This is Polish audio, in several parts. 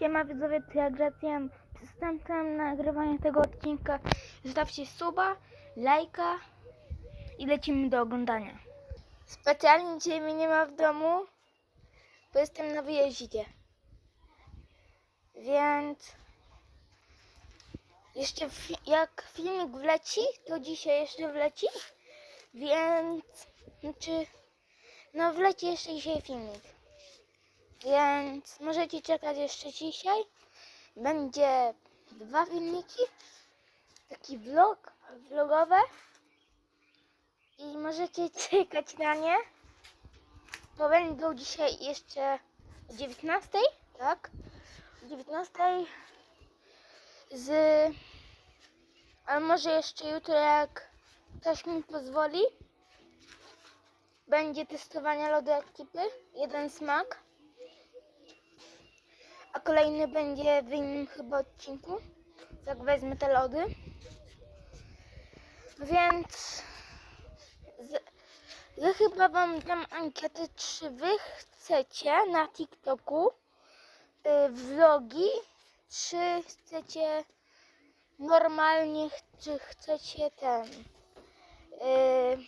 Siema widzowie, to ja Gracjan. Przystępem nagrywania tego odcinka zostawcie suba, lajka i lecimy do oglądania. Specjalnie dzisiaj mnie nie ma w domu, bo jestem na wyjeździe. Więc jeszcze fi- jak filmik wleci, to dzisiaj jeszcze wleci. Więc, znaczy, no wleci jeszcze dzisiaj filmik. Więc możecie czekać jeszcze dzisiaj. Będzie dwa filmiki. Taki vlog, vlogowe. I możecie czekać na nie. Bo będą dzisiaj jeszcze o 19, tak? O 19 z... Ale może jeszcze jutro, jak ktoś mi pozwoli. Będzie testowanie lodu ekipy. Jeden smak. A kolejny będzie w innym chyba odcinku. Jak wezmę te lody. Więc z, ja chyba wam dam ankietę, czy wy chcecie na TikToku y, vlogi, czy chcecie normalnie, czy chcecie ten. Y,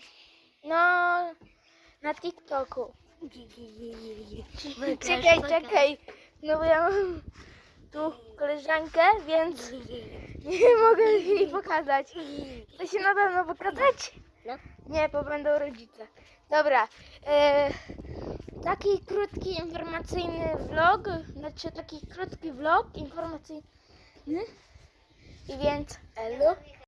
no, na TikToku. Czekaj, czekaj. No bo ja mam tu koleżankę, więc nie mogę jej pokazać. To się na pewno pokazać? No. Nie, bo będą rodzice. Dobra. E, taki krótki informacyjny vlog, znaczy taki krótki vlog informacyjny. I więc elo.